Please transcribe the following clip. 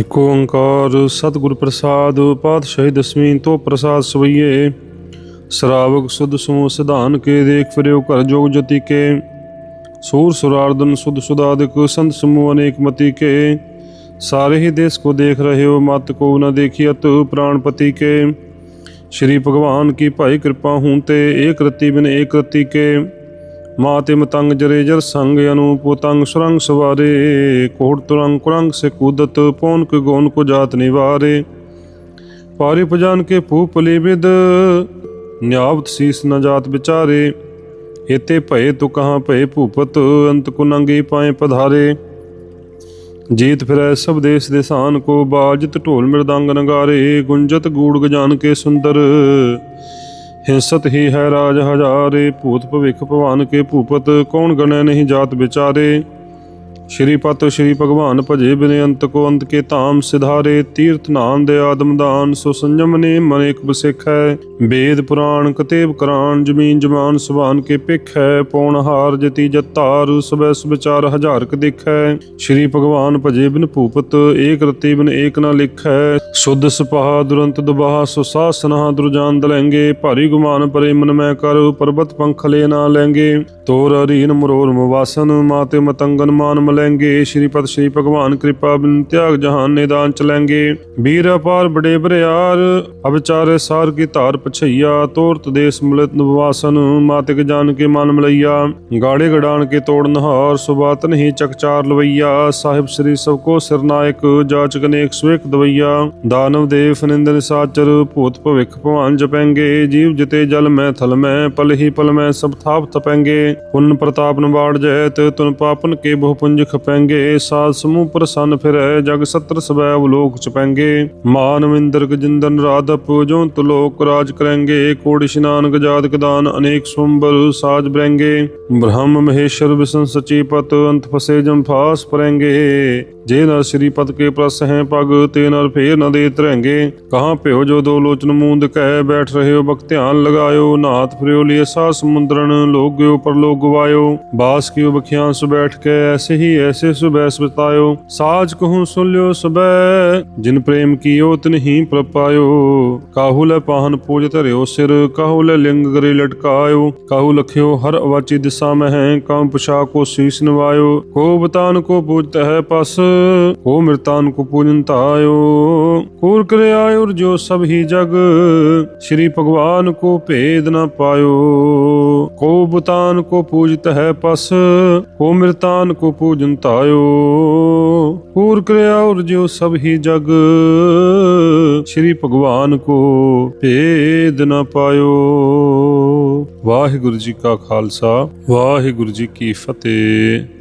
ਇਕ ਓੰਕਾਰ ਸਤਿਗੁਰ ਪ੍ਰਸਾਦ, ਪਾਤਸ਼ਾਹੀ ਦਸਵੀਂ ਤੋਂ ਪ੍ਰਸਾਦ ਸਵਈਏ। ਸਰਾਵਕ ਸੁਧ ਸਮੂਹ ਸਿਧਾਨ ਕੇ ਦੇਖ ਫਰਿਓ ਘਰ ਜੋਗ ਜਤੀ ਕੇ। ਸੂਰ ਸੁਰਾਰਦਨ ਸੁਧ ਸੁਦਾਦਿਕ ਸੰਤ ਸਮੂਹ ਅਨੇਕ ਮਤੀ ਕੇ। ਸਾਰੇ ਹੀ ਦੇਸ਼ ਕੋ ਦੇਖ ਰਹੇ ਹੋ, ਮਤ ਕੋ ਨਾ ਦੇਖਿਅਤ ਪ੍ਰਾਣਪਤੀ ਕੇ। ਸ਼੍ਰੀ ਭਗਵਾਨ ਕੀ ਭਾਈ ਕਿਰਪਾ ਹੂੰ ਤੇ ਏਕ ਰਤੀ ਬਿਨ ਏਕ ਰਤੀ ਕੇ। ਮਾਤਿਮ ਤੰਗ ਜਰੇਜਰ ਸੰਗ ਅਨੂਪ ਤੰਗ ਸੁਰੰਗ ਸਵਾਰੇ, ਕੋਹੜ ਤੁਰੰਗ ਕੁਰੰਗ ਸੇ ਕੂਦਤ ਪੌਨ ਕੋ ਗੋਨ ਕੋ ਜਾਤ ਨਿਵਾਰੇ। ਪਾਰੀ ਪਜਾਨ ਕੇ ਭੂਪ ਲਿਬਿਦ ਨਿਆਵਤ ਸੀਸ ਨ ਜਾਤ ਵਿਚਾਰੇ। ਇਤੇ ਭਏ ਤੋ ਕਹਾਂ ਭਏ ਭੂਪਤ, ਅੰਤ ਕੋ ਨੰਗੇ ਪਾਏ ਪਧਾਰੇ। ਜੀਤ ਫਿਰੈ ਸਭ ਦੇਸ ਦੇ ਸਾਨ ਕੋ, ਬਾਜਤ ਢੋਲ ਮਿਰਦੰਗ ਨਗਾਰੇ। ਗੁੰਜਤ ਗੂੜ ਗਜਾਨ ਕੇ ਸੁੰਦਰ ਹਿੰਸਤ ਹੀ ਹੈ ਰਾਜ ਹਜ਼ਾਰੇ, ਭੂਤ ਭਵਿਖ ਭਵਾਨ ਕੇ ਭੂਪਤ, ਕੌਣ ਗਣੈ ਨਹੀਂ ਜਾਤ ਵਿਚਾਰੇ? ਸ਼੍ਰੀ ਪਤ ਸ਼੍ਰੀ ਭਗਵਾਨ ਭਜੇ ਬਿਨ ਅੰਤ ਕੋ ਅੰਤ ਕੇ ਧਾਮ ਸਿਧਾਰੇ, ਤੀਰਥ ਨਾਮ ਦੇ ਆਦਮ ਦਾਨ, ਸੋ ਸੰਜਮ ਨੇ ਮਨ ਇੱਕ ਬਸਿਖ। ਹੈ ਵੇਦ ਪੁਰਾਣ ਕਤੇਬ ਕਰਾਨ ਜ਼ਮੀਨ ਜਮਾਨ ਸੁਭਾਨ ਕੇ ਪਿਖ ਹੈ ਪੌਣ ਹਾਰ ਜਤੀ ਜਤਾਰ ਸਬੈ ਸੁਬਚਾਰ ਹਜ਼ਾਰ ਕ ਦਿਖੈ। ਸ਼੍ਰੀ ਭਗਵਾਨ ਭਜੇ ਬਿਨ ਭੂਪਤ, ਏਕ ਰਤੀ ਬਿਨ ਏਕ ਨਾ ਲਿਖੈ। ਸੁਧ ਸਪਾਹ ਦੁਰੰਤ ਦੁਬਾਹ, ਸੋ ਸਾਸਨਾ ਦੁਰਜਾਨ ਦਲੈਂਗੇ। ਭਾਰੀ ਗੁਮਾਨ ਪਰੇ ਮਨ ਮੈਂ ਕਰ, ਪਰਬਤ ਪੰਖ ਲੈ ਨਾ ਲੈਂਗੇ ਤੋਰ ਅਰੀਨ ਮਰੋਰ ਮਵਾਸਨ, ਮਾਤੇ ਮਤੰਗਨ ਮਾਨ ਮਲੈਂਗੇ ਸ਼੍ਰੀ ਪਤ ਸ਼੍ਰੀ ਭਗਵਾਨ, ਕਿਰਪਾ ਬਿਨ ਤਿਆਗ ਜਹਾਨ ਨਿਦਾਨ ਚਲੈਂਗੇ ਵੀਰ ਅਪਾਰ ਬੜੇ ਬਰਿਆਰ, ਅਵਚਾਰੇ ਸਾਰ ਕੀ ਧਾਰ ਪਛਈਆ। ਤੋਰਤ ਦੇਸ ਮਿਲਤ ਨਿਵਾਸਨ, ਮਾਤਿਕ ਜਾਨ ਕੇ ਮਨ ਮਲਈਆ। ਗਾੜੇ ਗੜਾਨ ਕੇ ਤੋੜ ਨਹਾਰ ਸੁਬਾਤ ਨਹੀਂ ਚਕਚਾਰ ਲਵਈਆ। ਸਾਹਿਬ ਸ੍ਰੀ ਸਭ ਕੋ ਸਿਰਨਾਇਕ ਜਾਚਕ ਨੇਕ ਸੁਇਕ ਦਵਈਆ। ਦਾਨਵ ਦੇਵ ਨਿੰਦਨ ਸਾਚਰ ਭੂਤ ਭਵਿਖ ਭਵਾਨ ਜਪੈਂਗੇ। ਜੀਵ ਜਿਤੇ ਜਲ ਮੈਂ ਥਲ ਮੈਂ, ਪਲ ਹੀ ਪਲ ਮੈਂ ਸਭ ਥਾਪ ਤਪੈਂਗੇ ਪੁੰਨ ਪ੍ਰਤਾਪ ਨਿਵਾੜ ਜੈਤ ਤੁਨ ਪਾਪਨ ਕੇ ਬਹੁ ਪੁੰਜ ਖਪੈਂਗੇ ਸਾਧ ਸਮੂਹ ਪ੍ਰਸੰਨ ਫਿਰੈ, ਜਗ ਸਤਰ ਸਵੈ ਲੋਕ ਚਪੈਂਗੇ ਮਾਨਵਿੰਦਰ ਗਜਿੰਦਨ ਰਾਧਪ ਜੋ ਤੁਲੋਕ ਰਾਜ ਕਰੈਂਗੇ। ਕੋੜ ਇਸ਼ਨਾਨ ਗਜਾਦ ਕਦਾਨ, ਅਨੇਕ ਸੁੰਬਰ ਸਾਜ ਬਰੈਂਗੇ। ਬ੍ਰਹਮ ਮਹੇਸ਼ਰ ਵਿਸ਼ਨ ਸਚੀ ਪਤ, ਅੰਤ ਫਸੇ ਜਮ ਫਾਸ ਪਰੈਂਗੇ। ਜੇ ਨਾ ਸ਼੍ਰੀ ਪਦ ਕੇ ਪ੍ਰਸ ਹੈ ਪਗ, ਤੇ ਨਰ ਫੇਰ ਨਾ ਦੇ ਤਰੈਂਗੇ ਕਹਾਂ ਭਿਓ ਜੋ ਦੋ ਲੋਚਨ ਮੂੰਦ ਕਹਿ, ਬੈਠ ਰਹੇ ਹੋ ਬਕ ਧਿਆਨ ਲਗਾਇਓ। ਨਾਥ ਫਿਰਿਓ ਲਈ ਸਾ ਸਮੁੰਦਰਨ, ਲੋਗਿਓ ਪਰਲੋਕ ਗਵਾਇਓ। ਬਾਸ ਕੀਓ ਬਖਿਆਂ ਸੁ ਬੈਠ ਕੇ, ਐਸੇ ਹੀ ਐਸੇ ਸੁਬੈਸ ਬਿਤਾਇਓ ਸਾਜ ਕਹੂੰ ਸੁਨ ਲਿਓ ਸੁਬੈ ਜਿਨ ਪ੍ਰੇਮ ਕੀਓ ਤਿਨ ਹੀ ਪ੍ਰਪਾਇਓ ਕਾਹੂ ਲੈ ਪਾਹਨ ਪੂਜ ਧਰਿਓ ਸਿਰ ਕਾਹੂ ਲੈ ਲਿੰਗ ਗਰੇ ਲਟਕਾਇਓ ਕਾਹੂ ਲਖਿਓ ਹਰ ਅਵਾਚੀ ਦਿਸਾ ਮਹਿ ਕਾਮ ਪੁਛਾ ਕੋ ਸੀਸ ਨਵਾਇਓ ਕੋ ਬਤਾਨ ਕੋ ਪੂਜਤ ਹੈ ਪਸ ਕੋ ਮਿਰਤਾਨ ਕੋ ਪੂਜਨ ਤਾਇਓ ਕੂਰ ਕਰੇ ਆਯੁਰ ਜੋ ਸਭ ਹੀ ਜਗ ਸ਼੍ਰੀ ਭਗਵਾਨ ਕੋ ਭੇਦ ਨ ਪਾਇਓ ਕੋ ਬਤਾਨ ਕੋ ਪੂਜਤ ਹੈ ਪਸ ਕੋ ਮਿਰਤਾਨ ਕੋ ਪੂਜਨ ਤਾਇਓ ਕੂਰ ਕਰੇ ਆਯੁਰ ਜੋ ਸਭ ਹੀ ਜਗ। ਸ਼੍ਰੀ ਭਗਵਾਨ ਕੋ ਭੇਦ ਨ ਪਾਇਓ। ਵਾਹਿਗੁਰੂ ਜੀ ਕਾ ਖਾਲਸਾ, ਵਾਹਿਗੁਰੂ ਜੀ ਕੀ ਫਤਿਹ।